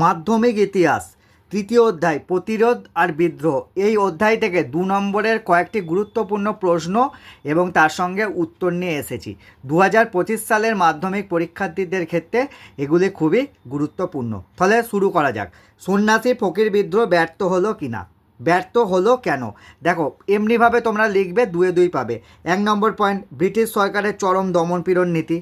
মাধ্যমিক ইতিহাস, তৃতীয় অধ্যায়, প্রতিরোধ আর বিদ্রোহ। এই অধ্যায় থেকে দু নম্বরের কয়েকটি গুরুত্বপূর্ণ প্রশ্ন এবং তার সঙ্গে উত্তর নিয়ে এসেছি। দু হাজার পঁচিশ সালের মাধ্যমিক পরীক্ষার্থীদের ক্ষেত্রে এগুলি খুবই গুরুত্বপূর্ণ। ফলে শুরু করা যাক। সন্ন্যাসী ফকির বিদ্রোহ ব্যর্থ হলো কি না ব্যর্থ হলো কেন? দেখো, এমনিভাবে তোমরা লিখবে, দুয়ে দুই পাবে। এক নম্বর পয়েন্ট ব্রিটিশ সরকারের চরম দমনপীড়ন নীতি।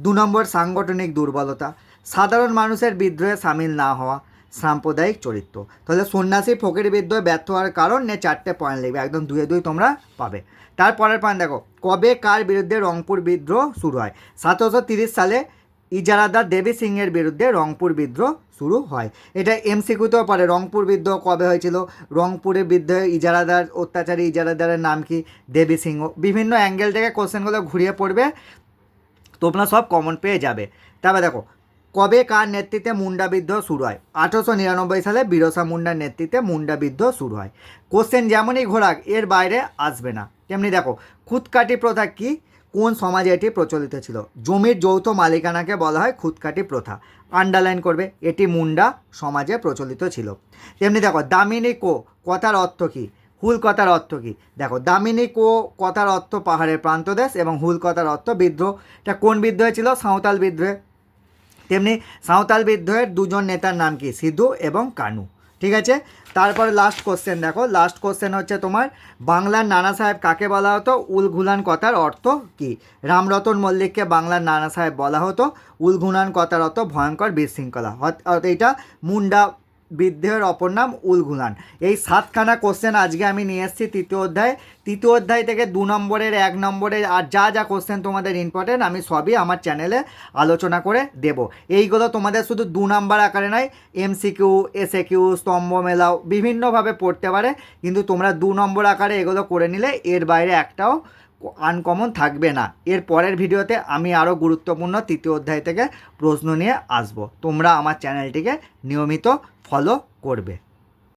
দু নম্বর, সাংগঠনিক দুর্বলতা। সাধারণ মানুষের বিদ্রোহে সামিল না হওয়া সাম্প্রদায়িক চরিত্র। তাহলে সন্ন্যাসী ফকির বিদ্রোহে ব্যর্থ হওয়ার কারণ নিয়ে চারটে পয়েন্ট লিখবে। একদম দুয়ে দুই তোমরা পাবে। তারপরের পয়েন্ট দেখো, কবে কার বিরুদ্ধে রংপুর বিদ্রোহ শুরু হয়? সতেরোশো তিরিশ সালে ইজারাদার দেবী সিংয়ের বিরুদ্ধে রংপুর বিদ্রোহ শুরু হয়। এটা এমসিকিউতেও পারে রংপুর বিদ্রোহ কবে হয়েছিল? রংপুরের বিদ্রোহে ইজারাদার, অত্যাচারী ইজারাদারের নাম কি? দেবী সিংহ। বিভিন্ন অ্যাঙ্গেল থেকে কোশ্চেনগুলো ঘুরিয়ে পড়বে, তোমরা সব কমন পেয়ে যাবে। তারপরে দেখো কবে কার নেতৃত্বে মুন্ডা বিদ্রোহ শুরু হয়? আঠেরোশো নিরানব্বই সালে বিরসা মুন্ডার নেতৃত্বে মুন্ডা বিদ্রোহ শুরু হয়। কোশ্চেন যেমনই ঘোরাক, এর বাইরে আসবে না। তেমনি দেখো খুদকাটি প্রথা কি? কোন সমাজে এটি প্রচলিত ছিল? জমির যৌথ মালিকানাকে বলা হয় খুদকাটি প্রথা। আন্ডারলাইন করবে, এটি মুন্ডা সমাজে প্রচলিত ছিল। তেমনি দেখো, দামিনী কো, কথার অর্থ কী? হুল কথার অর্থ কী? দেখো, দামিনী কো, কথার অর্থ পাহাড়ের প্রান্তদেশ এবং হুল কথার অর্থ বিদ্রোহ। এটা কোন বিদ্রোহে ছিল? সাঁওতাল বিদ্রোহে। তেমনি সাঁওতাল বিদ্রোহের দুজন নেতার নাম কি? সিধু এবং কানু। ঠিক আছে? তারপরে লাস্ট কোশ্চেন দেখো। লাস্ট কোশ্চেন হচ্ছে তোমার, বাংলার নানা সাহেব কাকে বলা হতো? উলঘুলান কথার অর্থ কি? রামরতন মল্লিককে বাংলার নানা সাহেব বলা হতো। উলঘুলান কথার অর্থ ভয়ঙ্কর বিশৃঙ্খলা। এইটা মুন্ডা বিদ্রোহের অপর নাম উলঘুলান। এই সাতখানা কোশ্চেন আজকে আমি নিয়ে এসেছি তৃতীয় অধ্যায়। তৃতীয় অধ্যায় থেকে দু নম্বরের, এক নম্বরের, আর যা যা কোশ্চেন তোমাদের ইম্পর্টেন্ট আমি সবই আমার চ্যানেলে আলোচনা করে দেব। এইগুলো তোমাদের শুধু দু নম্বর আকারে নয় এমসিকিউ এসএ কিউ স্তম্ভ মেলাও বিভিন্নভাবে পড়তে পারে। কিন্তু তোমরা দু নম্বর আকারে এগুলো করে নিলে এর বাইরে একটাও আনকমন থাকবে না। এর পরের ভিডিওতে আমি আরও গুরুত্বপূর্ণ তৃতীয় অধ্যায় থেকে প্রশ্ন নিয়ে আসব। তোমরা আমার চ্যানেলটিকে নিয়মিত ফলো করবে।